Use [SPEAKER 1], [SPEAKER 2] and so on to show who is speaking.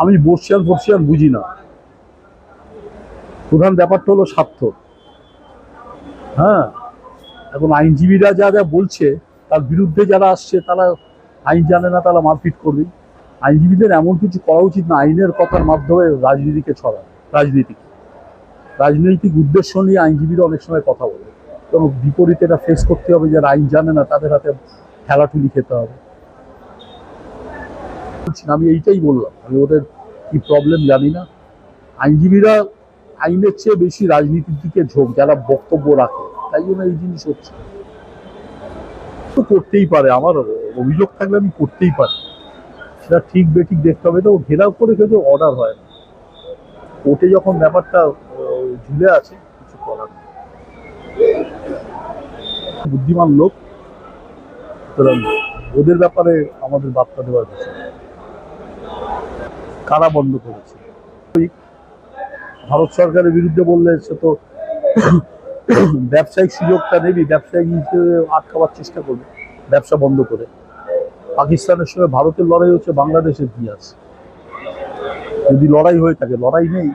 [SPEAKER 1] আমি বর্ষিয়ান ফর্সিয়ান বুঝি না। প্রধান ব্যাপারটা হলো স্বার্থ। হ্যাঁ? এখন আইনজীবীরা যা যা বলছে, তার বিরুদ্ধে যারা আসছে, তারা আইন জানে না, তারা মারপিট করবে। আইনজীবীদের এমন কিছু করা উচিত না, আইনের কথার মাধ্যমে রাজনীতিকে ছড়া রাজনীতি রাজনৈতিক উদ্দেশ্য নিয়ে আইনজীবীরা অনেক সময় কথা বলে। এবং বিপরীতে এটা ফেস করতে হবে যারা আইন জানে না, তাদের হাতে খেলাঠুলি খেতে হবে। আমি এইটাই বললাম। আমি ওদের কি প্রবলেম জানি না। আইনজীবীরা আইনের চেয়ে বেশি রাজনীতির দিকে ঝোঁক, যারা বক্তব্য রাখে, তাই জন্য এই জিনিস হচ্ছে। তো করতেই পারে, আমার অভিযোগ থাকলে আমি করতেই পারি। সেটা ঠিক বেঠিক দেখতে হবে, তো ঘেরাও করে কেউ অর্ডার হয় না। কোর্টে যখন ব্যাপারটা ঝুলে আছে, কিছু করার নেই। বুদ্ধিমান লোক, সুতরাং ওদের ব্যাপারে আমাদের বার্তা দেওয়ার বিষয়। কারা বন্ধ করেছে? ভারত সরকারের বিরুদ্ধে বললে সে তো ব্যবসায়িক সুযোগটা নেবি, ব্যবসায়িক আটকাবার চেষ্টা করবে ব্যবসা বন্ধ করে। পাকিস্তানের সঙ্গে ভারতের লড়াই হচ্ছে বাংলাদেশের আছে যদি লড়াই হয়ে থাকে, লড়াই নেই।